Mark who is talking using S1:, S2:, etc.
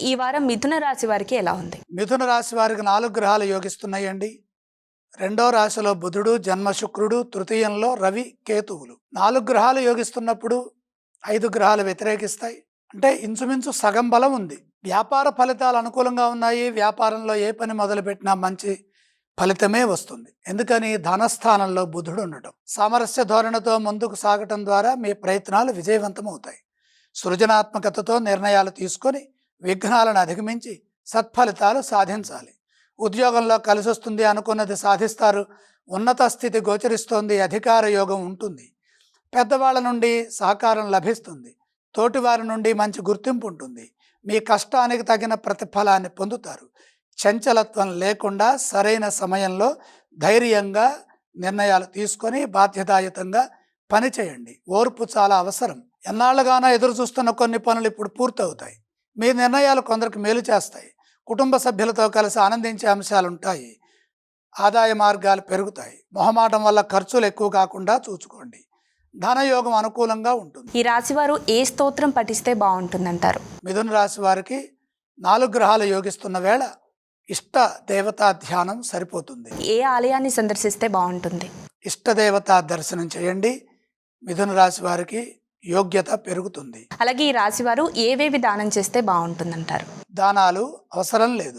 S1: ఈ వారం మిథున రాశి వారికి ఎలా ఉంది?
S2: మిథున రాశి వారికి నాలుగు గ్రహాలు యోగిస్తున్నాయండి. రెండో రాశిలో బుధుడు జన్మ శుక్రుడు తృతీయంలో రవి కేతువులు. నాలుగు గ్రహాలు యోగిస్తున్నప్పుడు ఐదు గ్రహాలు వ్యతిరేకిస్తాయి. అంటే ఇంచుమించు సగం బలం ఉంది. వ్యాపార ఫలితాలు అనుకూలంగా ఉన్నాయి. వ్యాపారంలో ఏ పని మొదలుపెట్టినా మంచి ఫలితమే వస్తుంది. ఎందుకని? ధనస్థానంలో బుధుడు ఉండటం. సామరస్య ధోరణితో ముందుకు సాగటం ద్వారా మీ ప్రయత్నాలు విజయవంతమవుతాయి. సృజనాత్మకతతో నిర్ణయాలు తీసుకొని విఘ్నాలను అధిగమించి సత్ఫలితాలు సాధించాలి. ఉద్యోగంలో కలిసి వస్తుంది అనుకున్నది సాధిస్తారు. ఉన్నత స్థితి గోచరిస్తోంది అధికార యోగం ఉంటుంది. పెద్దవాళ్ళ నుండి సహకారం లభిస్తుంది. తోటివారి నుండి మంచి గుర్తింపు ఉంటుంది. మీ కష్టానికి తగిన ప్రతిఫలాన్ని పొందుతారు. చంచలత్వం లేకుండా సరైన సమయంలో ధైర్యంగా నిర్ణయాలు తీసుకొని బాధ్యతాయుతంగా పనిచేయండి. ఓర్పు చాలా అవసరం. ఎన్నాళ్ళుగానో ఎదురు చూస్తున్న కొన్ని పనులు ఇప్పుడు పూర్తవుతాయి. మీ నిర్ణయాలు కొందరికి మేలు చేస్తాయి. కుటుంబ సభ్యులతో కలిసి ఆనందించే అంశాలు ఉంటాయి ఆదాయ మార్గాలు పెరుగుతాయి. మొహమాటం వల్ల ఖర్చులు ఎక్కువ కాకుండా చూసుకోండి ధనయోగం అనుకూలంగా ఉంటుంది.
S1: ఈ రాశి వారు ఏ స్తోత్రం పఠిస్తే బాగుంటుందంటారు?
S2: మిథున రాశి వారికి నాలుగు గ్రహాలు యోగిస్తున్న వేళ ఇష్ట దేవతా ధ్యానం సరిపోతుంది.
S1: ఏ ఆలయాన్ని సందర్శిస్తే బాగుంటుంది?
S2: ఇష్టదేవతా దర్శనం చేయండి. మిథున రాశి వారికి యోగ్యత పెరుగుతుంది.
S1: అలాగే ఈ రాశి వారు ఏవేవి దానం చేస్తే బాగుంటుందంటారు?
S2: దానాలు అవసరం లేదు.